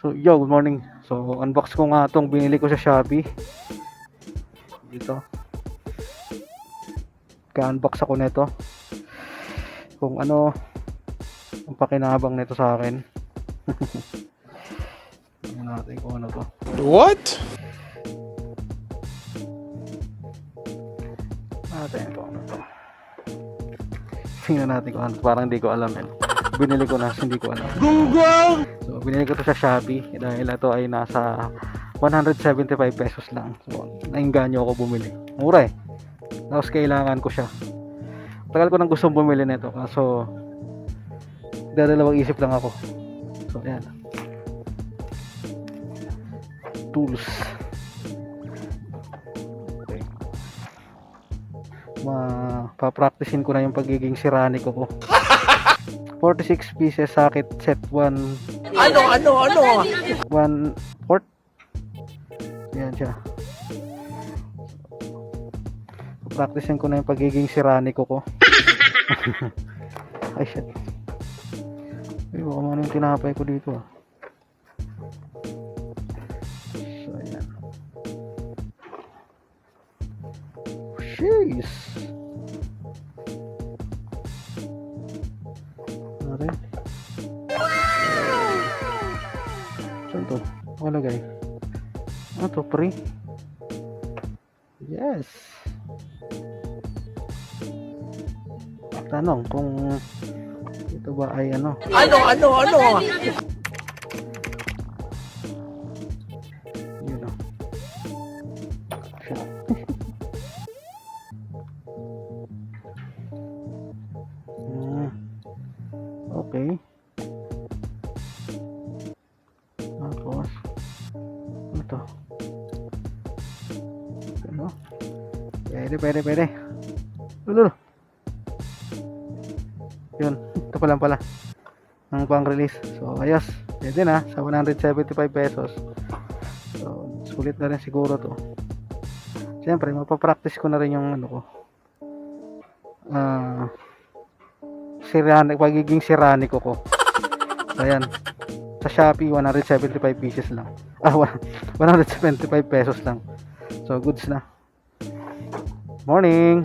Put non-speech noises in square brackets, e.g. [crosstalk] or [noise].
So, yo, good morning. So, unbox ko nga itong binili ko sa Shopee. Dito. Ka-unbox ako nito. Kung ano ang pakinabang nito sa akin. [laughs] Tingnan natin kung ano to. What? Natin kung ano to. Tingnan natin kung ano. Parang hindi ko alam yan. Binili ko na, hindi ko alam. Gunggong! So, binili ko to sa Shopee dahil ito ay nasa 175 pesos lang. So, nainganyo ako bumili. Mura eh. Tapos kailangan ko siya. Tagal ko nang gustong bumili nito kaso dadalawang isip lang ako. So, ayan. Tools. Okay. Ma-practicein ko na yung pagiging sirani ko ko. 46 pieces socket set 1 Ano, ano, ano? one fourth. Yan siya. Practicein ko na yung pagiging sirani ko. [laughs] Ay, shit. Ay, baka ano yung tinapay ko dito ah. So, ayan. Jeez. Rin? Saan to? Nakalagay. Ano to? Pre? Yes. Tanong kung ito ba ay ano? Ano, ano, ano? Yun o. Shit. Okay. Tapos, ano to? Ano? Pwede, pwede, pwede. Lulu. Yun, ito pa lang pala. Ang pang release. So, ayos. Pwede na. Sa 175 pesos. So, sulit na rin siguro to. Siyempre, mapapractice ko na rin yung ano ko. Ah, sirani, pagiging sirani ko. So, ayan. Sa Shopee, 175 pieces lang. [laughs] Ah, wa- 175 pesos lang. So, goods na. Morning!